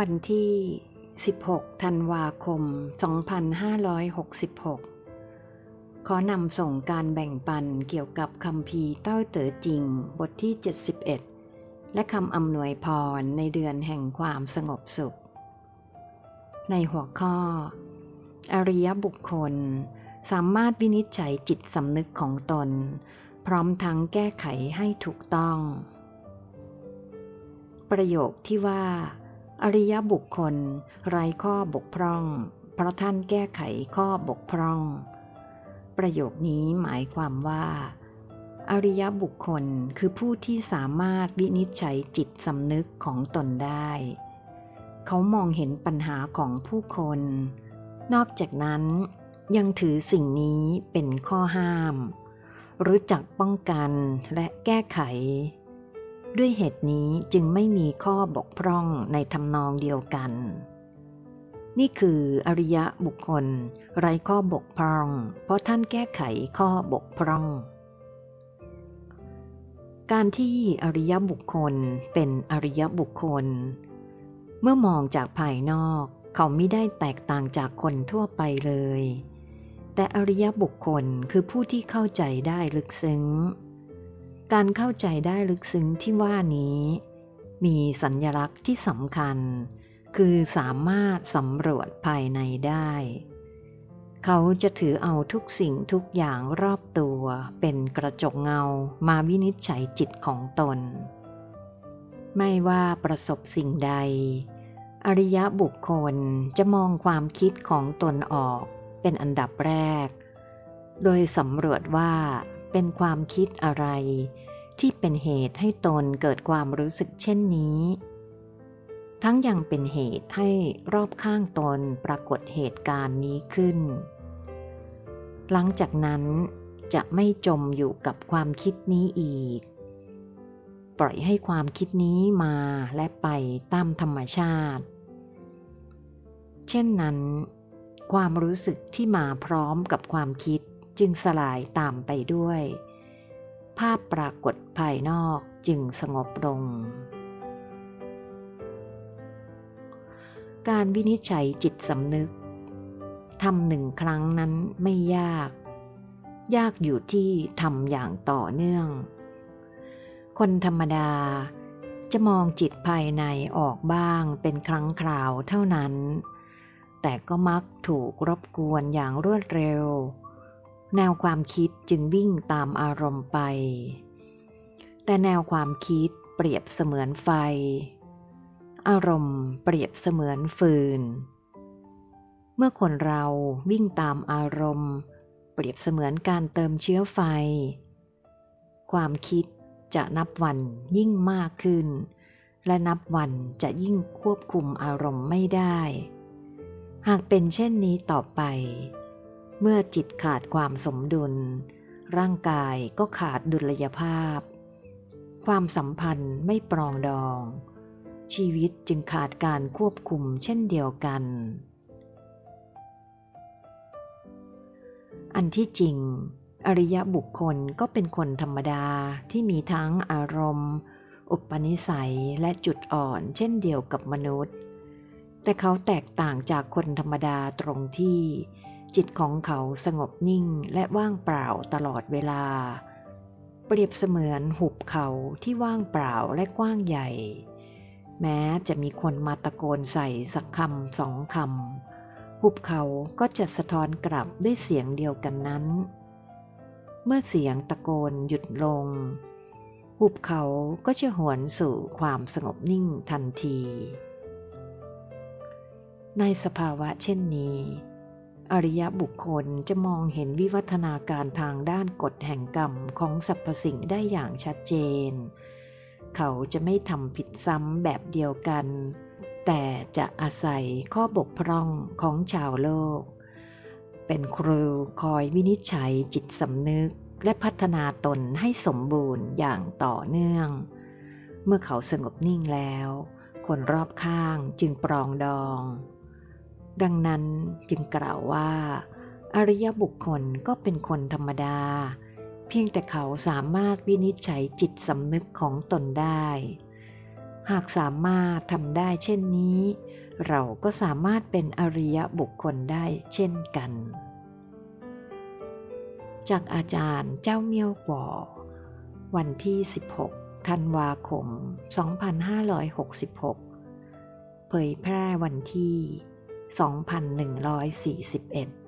วันที่ 16 ธันวาคม 2566 ขอนำส่งการแบ่งปันเกี่ยวกับคำพีเต้าเต๋อจริง บทที่ 71 และคำอำนวยพรในเดือนแห่งความสงบสุข ในหัวข้อ อริยบุคคล สามารถวินิจฉัยจิตสำนึกของตน พร้อมทั้งแก้ไขให้ถูกต้อง ประโยคที่ว่า อริยบุคคล ไร้ข้อบกพร่อง เพราะท่านแก้ไขข้อบกพร่อง ประโยคนี้หมายความว่า อริยบุคคลคือผู้ที่สามารถวินิจฉัยจิตสำนึกของตนได้ เขามองเห็นปัญหาของผู้คน นอกจากนั้นยังถือสิ่งนี้เป็นข้อห้าม รู้จักป้องกันและแก้ไข ด้วยเหตุนี้จึงไม่มีข้อบกพร่องในทำนองเดียวกัน นี่คืออริยบุคคล ไร้ข้อบกพร่อง เพราะท่านแก้ไขข้อบกพร่อง การที่อริยบุคคลเป็นอริยบุคคล เมื่อมองจากภายนอก เขาไม่ได้แตกต่างจากคนทั่วไปเลย แต่อริยบุคคลคือผู้ที่เข้าใจได้ลึกซึ้ง การเข้าใจได้ลึกซึ้งที่ว่านี้ มีสัญญลักษณ์ที่สำคัญ คือสามารถสำรวจภายในได้ เขาจะถือเอาทุกสิ่งทุกอย่างรอบตัวเป็นกระจกเงามาวินิจฉัยจิตของตน ไม่ว่าประสบสิ่งใด อริยะบุคคลจะมองความคิดของตนออกเป็นอันดับแรก โดยสำรวจว่า เป็นความคิดอะไร ที่เป็นเหตุให้ตนเกิดความรู้สึกเช่นนี้ ทั้งยังเป็นเหตุให้รอบข้างตนปรากฏเหตุการณ์นี้ขึ้น หลังจากนั้นจะไม่จมอยู่กับความคิดนี้อีก ปล่อยให้ความคิดนี้มาและไปตามธรรมชาติ เช่นนั้น ความรู้สึกที่มาพร้อมกับความคิด จึงสลายตามไปด้วย ภาพปรากฏภายนอกจึงสงบลง การวินิจฉัยจิตสำนึกทำหนึ่งครั้งนั้นไม่ยาก ยากอยู่ที่ทำอย่างต่อเนื่อง คนธรรมดาจะมองจิตภายในออกบ้างเป็นครั้งคราวเท่านั้น แต่ก็มักถูกรบกวนอย่างรวดเร็ว แนวความคิดจึงวิ่งตามอารมณ์ไป แต่แนวความคิดเปรียบเสมือนไฟ อารมณ์เปรียบเสมือนฟืน เมื่อคนเราวิ่งตามอารมณ์ เปรียบเสมือนการเติมเชื้อไฟ ความคิดจะนับวันยิ่งมากขึ้น และนับวันจะยิ่งควบคุมอารมณ์ไม่ได้ หากเป็นเช่นนี้ต่อไป เมื่อจิตขาดความสมดุล ร่างกายก็ขาดดุลยภาพ ความสัมพันธ์ไม่ปรองดอง ชีวิตจึงขาดการควบคุมเช่นเดียวกัน อันที่จริง อริยบุคคลก็เป็นคนธรรมดาที่มีทั้งอารมณ์ อุปนิสัยและจุดอ่อนเช่นเดียวกับมนุษย์ แต่เขาแตกต่างจากคนธรรมดาตรงที่ จิตของเขาสงบนิ่งและว่างเปล่าตลอดเวลา เปรียบเสมือนหุบเขาที่ว่างเปล่าและกว้างใหญ่ แม้จะมีคนมาตะโกนใส่สักคำสองคำหุบเขาก็จะสะท้อนกลับด้วยเสียงเดียวกันนั้น เมื่อเสียงตะโกนหยุดลง หุบเขาก็จะหวนสู่ความสงบนิ่งทันที ในสภาวะเช่นนี้ อริยบุคคลจะมองเห็นวิวัฒนาการทางด้านกฎแห่งกรรมของสรรพสิ่งได้อย่างชัดเจน เขาจะไม่ทำผิดซ้ำแบบเดียวกัน แต่จะอาศัยข้อบกพร่องของชาวโลก เป็นครูคอยวินิจฉัยจิตสำนึกและพัฒนาตนให้สมบูรณ์อย่างต่อเนื่อง เมื่อเขาสงบนิ่งแล้ว คนรอบข้างจึงปรองดอง ดังนั้นจึงกล่าวว่า อริยบุคคลก็เป็นคนธรรมดา เพียงแต่เขาสามารถวินิจฉัยจิตสำนึกของตนได้ หากสามารถทำได้เช่นนี้ เราก็สามารถเป็นอริยบุคคลได้เช่นกัน จากอาจารย์เจ้าเมียวก่อ วันที่ 16 ธันวาคม 2566 เผยแพร่วันที่ 2141